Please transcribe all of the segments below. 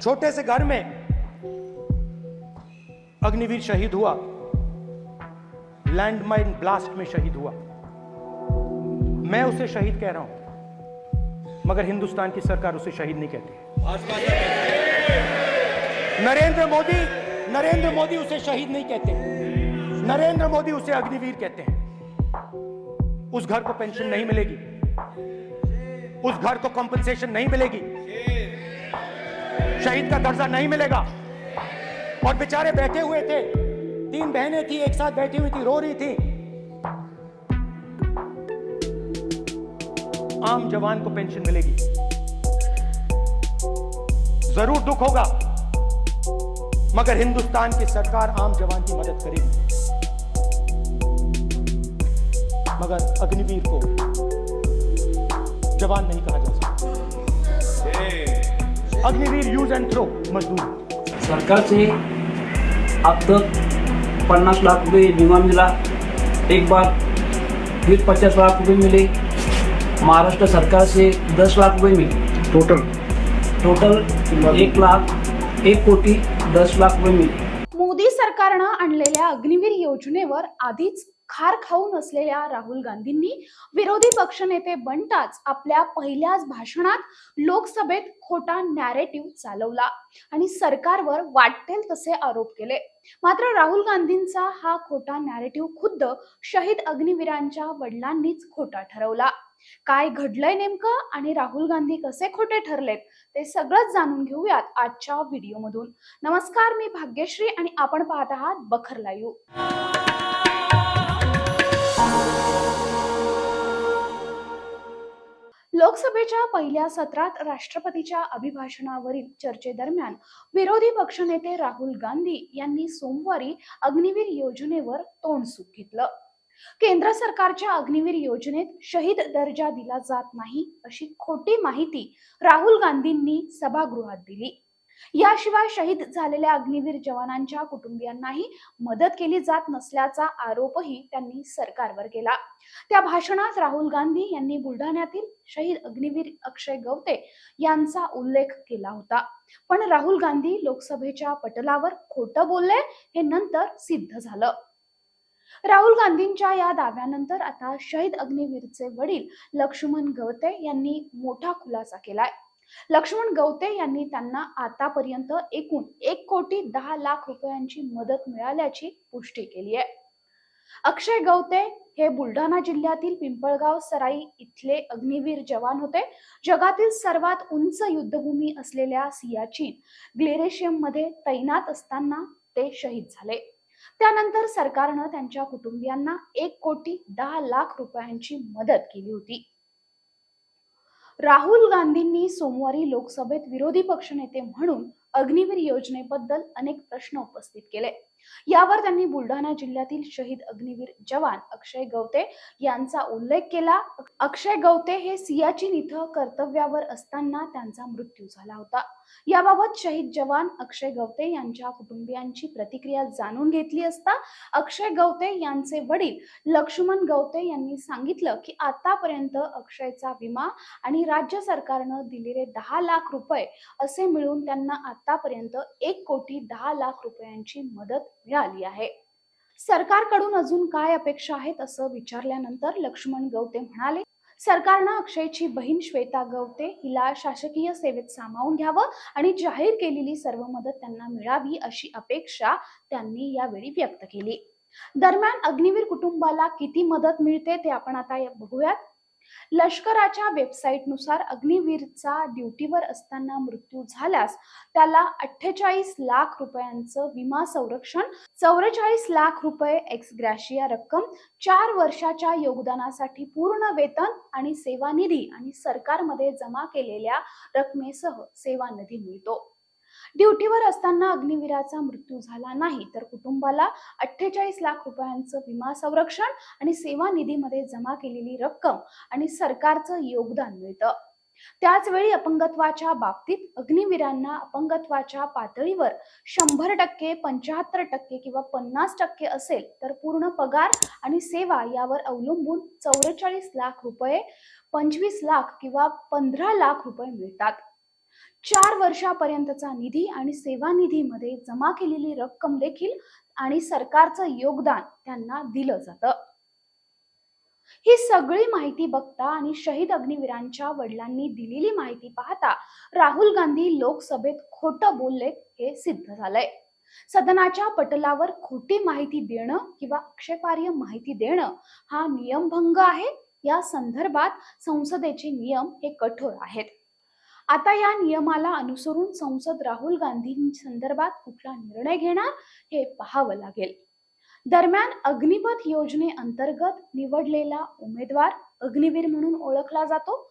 छोटे से घर में अग्निवीर शहीद हुआ। लैंडमाइन ब्लास्ट में शहीद हुआ। मैं उसे शहीद कह रहा हूँ, मगर हिंदुस्तान की सरकार उसे शहीद नहीं कहती नरेंद्र मोदी नरेंद्र मोदी उसे शहीद नहीं कहते नरेंद्र मोदी उसे अग्निवीर कहते हैं। उस घर को पेंशन नहीं मिलेगी। उस घर को कॉम्पनसेशन नहीं मिलेगी। शहीद का दर्जा नहीं मिलेगा। और बेचारे बैठे हुए थे। तीन बहनें थी, एक साथ बैठी हुई थी, रो रही थी। आम जवान को पेंशन मिलेगी। ज़रूर दुख होगा। मगर हिंदुस्तान की सरकार आम जवान की मदद करेगी। मगर अग्निवीर को जवान नहीं कहा अग्निवीर यूज एंड थ्रो मजदूर. सरकार से अब तक पन्नास लाख रुपए बीमा मिला एक बार फिर पचास लाख रुपए मिले. महाराष्ट्र सरकार से दस लाख रुपए मिले. टोटल टोटल एक लाख एक कोटी दस लाख रुपये मिले. मोदी सरकारनं आणलेल्या अग्निवीर योजनेवर आधीच खार खाऊन असलेल्या राहुल गांधींनी विरोधी पक्षनेते बनताच आपल्या पहिल्याच भाषणात लोकसभेत खोटा नॅरेटिव्ह चालवला आणि सरकारवर वाटेल तसे आरोप केले. मात्र राहुल गांधींचा हा खोटा नॅरेटिव्ह खुद्द शहीद अग्निवीरांच्या वडिलांनीच खोटा ठरवला. काय घडलंय नेमकं आणि राहुल गांधी कसे खोटे ठरलेत ते सगळंच जाणून घेऊयात आजच्या व्हिडिओमधून नमस्कार मी भाग्यश्री आणि आपण पाहत आहात बखर लाईव्ह. लोकसभेच्या पहिल्या सत्रात राष्ट्रपतीच्या अभिभाषणावरील चर्चेदरम्यान विरोधी पक्षनेते राहुल गांधी यांनी सोमवारी अग्निवीर योजनेवर तोंड घेतलं केंद्र सरकारच्या अग्निवीर योजनेत शहीद दर्जा दिला जात नाही अशी खोटी माहिती राहुल गांधींनी सभागृहात दिली. याशिवाय शहीद झालेल्या अग्निवीर जवानांच्या कुटुंबियांनाही मदत केली जात नसल्याचा आरोपही त्यांनी सरकारवर केला. त्या भाषणात राहुल गांधी यांनी बुलढाण्यातील शहीद अग्निवीर अक्षय गवते यांचा उल्लेख केला होता. पण राहुल गांधी लोकसभेच्या पटलावर खोटं बोलले हे नंतर सिद्ध झालं. राहुल गांधींच्या या दाव्यानंतर आता शहीद अग्निवीरचे वडील लक्ष्मण गवते यांनी मोठा खुलासा केलाय. लक्ष्मण गवते यांनी त्यांना आतापर्यंत एकूण एक कोटी दहा लाख रुपयांची मदत मिळाल्याची पुष्टी केली आहे. अक्षय गवते हे बुलढाणा जिल्ह्यातील पिंपळगाव सराई इथले अग्निवीर जवान होते. जगातील सर्वात उंच युद्धभूमी असलेल्या सियाचीन ग्लेरेशियममध्ये तैनात असताना ते शहीद झाले. त्यानंतर सरकारनं त्यांच्या कुटुंबियांना एक कोटी दहा लाख रुपयांची मदत केली होती. राहुल गांधींनी सोमवारी लोकसभेत विरोधी पक्षनेते म्हणून अग्निवीर योजनेबद्दल अनेक प्रश्न उपस्थित केले. यावर त्यांनी बुलढाणा जिल्ह्यातील शहीद अग्निवीर जवान अक्षय गवते यांचा उल्लेख केला. अक्षय गवते हे सियाचीन इथं कर्तव्यावर असताना त्यांचा मृत्यू झाला होता. याबाबत शहीद जवान अक्षय गवते यांच्या कुटुंबियांची प्रतिक्रिया जाणून घेतली असता अक्षय गवते यांचे वडील लक्ष्मण गवते यांनी सांगितलं की आतापर्यंत अक्षयचा विमा आणि राज्य सरकारनं दिलेले दहा लाख रुपये असे मिळून त्यांना आतापर्यंत एक कोटी दहा लाख रुपयांची मदत मिळाली आहे. सरकारकडून अजून काय अपेक्षा आहेत असं विचारल्यानंतर लक्ष्मण गवते म्हणाले सरकारनं अक्षयची बहीण श्वेता गवते हिला शासकीय सेवेत सामावून घ्यावं आणि जाहीर केलेली सर्व मदत त्यांना मिळावी अशी अपेक्षा त्यांनी यावेळी व्यक्त केली. दरम्यान अग्निवीर कुटुंबाला किती मदत मिळते ते आपण आता बघूयात. लष्कराच्या वेबसाईटनुसार अग्निवीरचा ड्युटीवर असताना मृत्यू झाल्यास त्याला अठ्ठेचाळीस लाख रुपयांचं विमा संरक्षण चौवेचाळीस लाख रुपये एक्स ग्रॅशिया रक्कम चार वर्षाच्या योगदानासाठी पूर्ण वेतन आणि सेवा निधी आणि सरकारमध्ये जमा केलेल्या रकमेसह सेवा निधी मिळतो. ड्युटीवर असताना अग्निवीराचा मृत्यू झाला नाही तर कुटुंबाला अठ्ठेचाळीस लाख रुपयांचं विमा संरक्षण आणि सेवा निधीमध्ये जमा केलेली रक्कम आणि सरकारचं योगदान मिळतं. त्याचवेळी अपंगत्वाच्या बाबतीत अग्निवीरांना अपंगत्वाच्या पातळीवर शंभर टक्के पंच्याहत्तर टक्के किंवा पन्नास टक्के असेल तर पूर्ण पगार आणि सेवा यावर अवलंबून चौवेचाळीस लाख रुपये पंचवीस लाख किंवा पंधरा लाख रुपये मिळतात. चार वर्षापर्यंतचा निधी आणि सेवा निधीमध्ये जमा केलेली रक्कम देखील आणि सरकारचं योगदान त्यांना दिलं जातं. ही सगळी माहिती बघता आणि शहीद अग्निवीरांच्या वडिलांनी दिलेली माहिती पाहता राहुल गांधी लोकसभेत खोटं बोलले हे सिद्ध झालंय. सदनाच्या पटलावर खोटी माहिती देणं किंवा आक्षेपार्ह माहिती देणं हा नियमभंग आहे. या संदर्भात संसदेचे नियम हे कठोर आहेत. आता या नियमाला अनुसरून संसद राहुल गांधी संदर्भात कुठला निर्णय घेणार हे पाहावं लागेल. दरम्यान अग्निपथ योजनेअंतर्गत निवडलेला उमेदवार अग्निवीर म्हणून ओळखला जातो.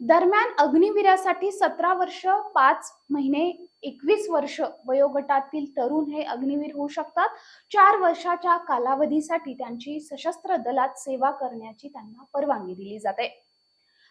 दरम्यान अग्निवीरासाठी सतरा वर्ष पाच महिने एकवीस वर्ष वयोगटातील तरुण हे अग्निवीर होऊ शकतात. चार वर्षाच्या कालावधीसाठी त्यांची सशस्त्र दलात सेवा करण्याची त्यांना परवानगी दिली जाते.